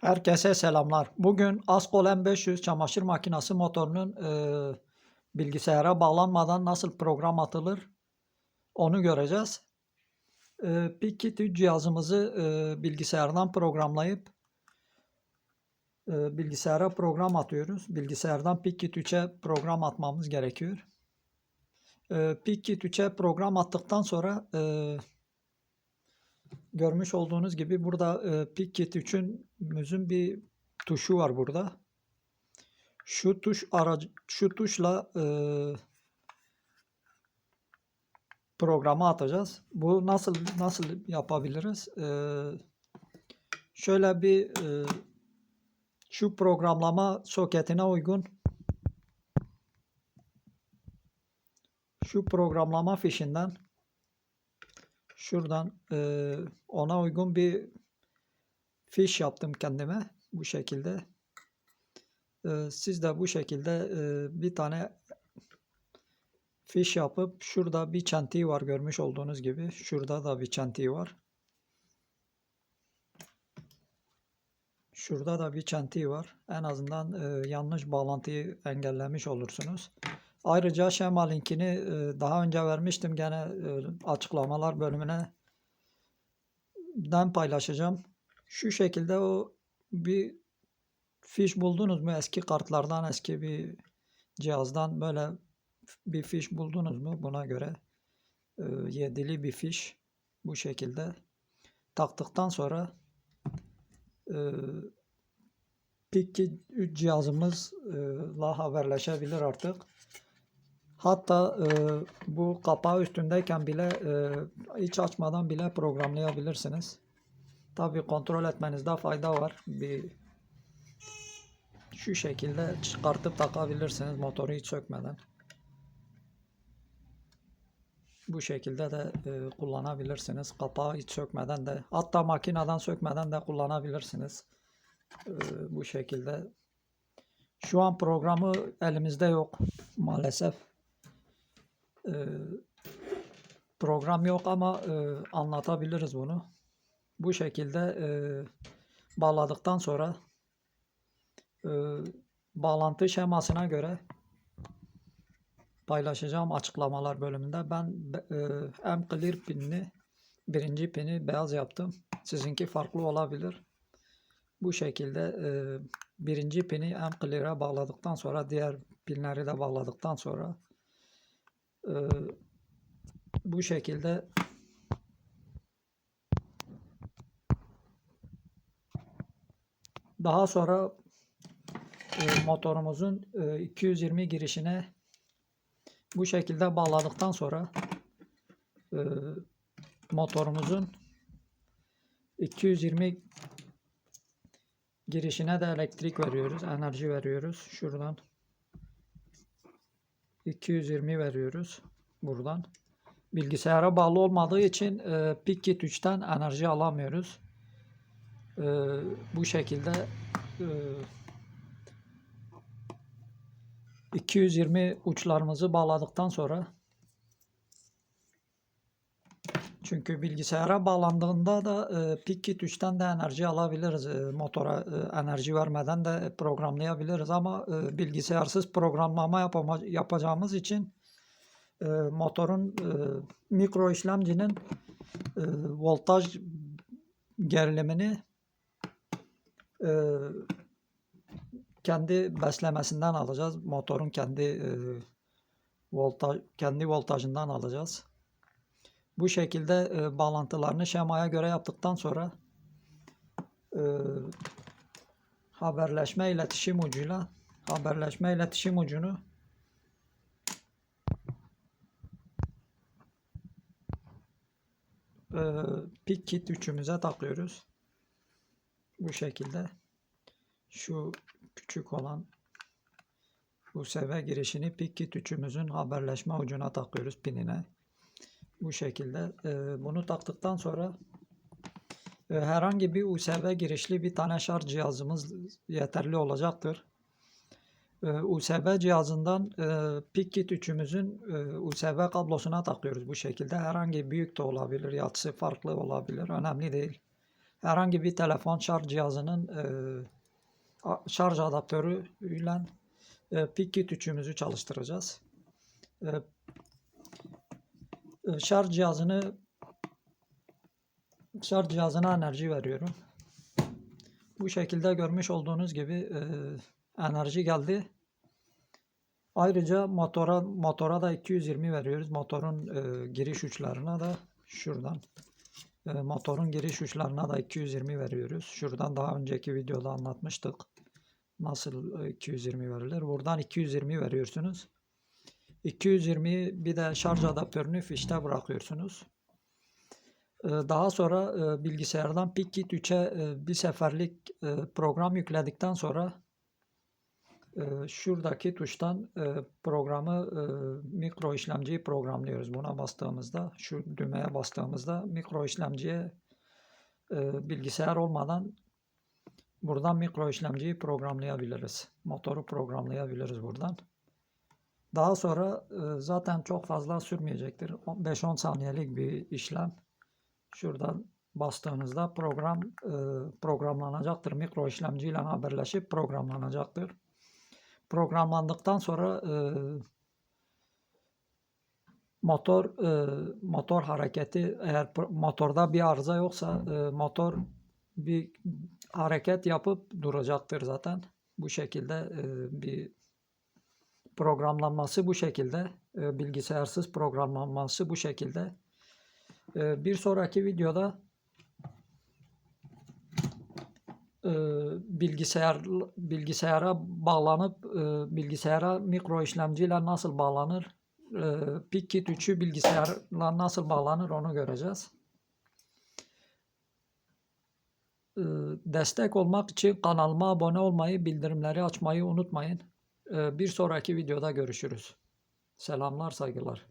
Herkese selamlar. Bugün Askol M500 çamaşır makinesi motorunun e, bilgisayara bağlanmadan nasıl program atılır onu göreceğiz. E, Pickit 3 cihazımızı e, bilgisayardan programlayıp e, bilgisayara program atıyoruz. Bilgisayardan Pickit 3'e program atmamız gerekiyor. E, Pickit 3'e program attıktan sonra e, Görmüş olduğunuz gibi burada e, Pickit 3'ümüzün bir tuşu var burada. Şu tuş aracı şu tuşla e, programa atacağız. Bu nasıl nasıl yapabiliriz? E, şöyle bir e, şu programlama soketine uygun şu programlama fişinden şuradan e, ona uygun bir fiş yaptım kendime bu şekilde. E, siz de bu şekilde e, bir tane fiş yapıp şurada bir çentiği var görmüş olduğunuz gibi. Şurada da bir çentiği var. Şurada da bir çentiği var. En azından e, yanlış bağlantıyı engellemiş olursunuz. Ayrıca şema linkini e, daha önce vermiştim gene e, açıklamalar bölümüne den paylaşacağım. Şu şekilde o bir fiş buldunuz mu eski kartlardan eski bir cihazdan böyle bir fiş buldunuz mu buna göre e, yedili bir fiş bu şekilde taktıktan sonra e, Piki 3 cihazımızla haberleşebilir artık. Hatta e, bu kapağı üstündeyken bile e, hiç açmadan bile programlayabilirsiniz. Tabi kontrol etmenizde fayda var. Bir şu şekilde çıkartıp takabilirsiniz motoru hiç sökmeden. Bu şekilde de e, kullanabilirsiniz. Kapağı hiç sökmeden de hatta makineden sökmeden de kullanabilirsiniz. E, bu şekilde. Şu an programı elimizde yok maalesef. E, program yok ama e, anlatabiliriz bunu. Bu şekilde e, bağladıktan sonra e, bağlantı şemasına göre paylaşacağım açıklamalar bölümünde. Ben e, M Clear pinini birinci pini beyaz yaptım. Sizinki farklı olabilir. Bu şekilde e, birinci pini M Clear'a bağladıktan sonra diğer pinleri de bağladıktan sonra e, bu şekilde daha sonra e, motorumuzun e, 220 girişine bu şekilde bağladıktan sonra e, motorumuzun 220 girişine de elektrik veriyoruz, enerji veriyoruz. Şuradan 220 veriyoruz buradan. Bilgisayara bağlı olmadığı için e, Pickit 3'ten enerji alamıyoruz. E, bu şekilde e, 220 uçlarımızı bağladıktan sonra çünkü bilgisayara bağlandığında da e, Pickit 3'ten de enerji alabiliriz. E, motora e, enerji vermeden de programlayabiliriz ama e, bilgisayarsız programlama yapama, yapacağımız için e, motorun e, mikro işlemcinin e, voltaj gerilimini e, kendi beslemesinden alacağız. Motorun kendi e, voltaj kendi voltajından alacağız. Bu şekilde e, bağlantılarını şemaya göre yaptıktan sonra e, haberleşme iletişim ucuyla haberleşme iletişim ucunu e, pik kit üçümüze takıyoruz. Bu şekilde şu küçük olan USB girişini pik kit üçümüzün haberleşme ucuna takıyoruz pinine. Bu şekilde e, bunu taktıktan sonra e, herhangi bir USB girişli bir tane şarj cihazımız yeterli olacaktır. E, USB cihazından e, PickKit 3'ümüzün e, USB kablosuna takıyoruz bu şekilde. Herhangi büyük de olabilir, yatısı farklı olabilir. Önemli değil. herhangi bir telefon şarj cihazının e, şarj adaptörü ile e, Pickit 3'ümüzü çalıştıracağız. E, şarj cihazını şarj cihazına enerji veriyorum. Bu şekilde görmüş olduğunuz gibi e, enerji geldi. Ayrıca motora motora da 220 veriyoruz. Motorun e, giriş uçlarına da şuradan e, motorun giriş uçlarına da 220 veriyoruz. Şuradan daha önceki videoda anlatmıştık. Nasıl e, 220 verilir. Buradan 220 veriyorsunuz. 220 bir de şarj adaptörünü fişte bırakıyorsunuz. E, Daha sonra e, bilgisayardan Pickit 3'e e, bir seferlik e, program yükledikten sonra şuradaki tuştan programı mikro işlemciyi programlıyoruz. Buna bastığımızda şu düğmeye bastığımızda mikro işlemciye bilgisayar olmadan buradan mikro işlemciyi programlayabiliriz. Motoru programlayabiliriz buradan. Daha sonra e, zaten çok fazla sürmeyecektir. 5-10 saniyelik bir işlem. Şuradan bastığınızda program e, programlanacaktır. Mikro işlemciyle haberleşip programlanacaktır. Programlandıktan sonra e, motor motor hareketi eğer motorda bir arıza yoksa motor bir hareket yapıp duracaktır zaten. Bu şekilde bir programlanması bu şekilde. E, bilgisayarsız programlanması bu şekilde. E, bir sonraki videoda e, bilgisayar bilgisayara bağlanıp bilgisayara mikro işlemciyle nasıl bağlanır? Pickit 3'ü bilgisayarla nasıl bağlanır onu göreceğiz. Destek olmak için kanalıma abone olmayı, bildirimleri açmayı unutmayın. E, bir sonraki videoda görüşürüz. Selamlar, saygılar.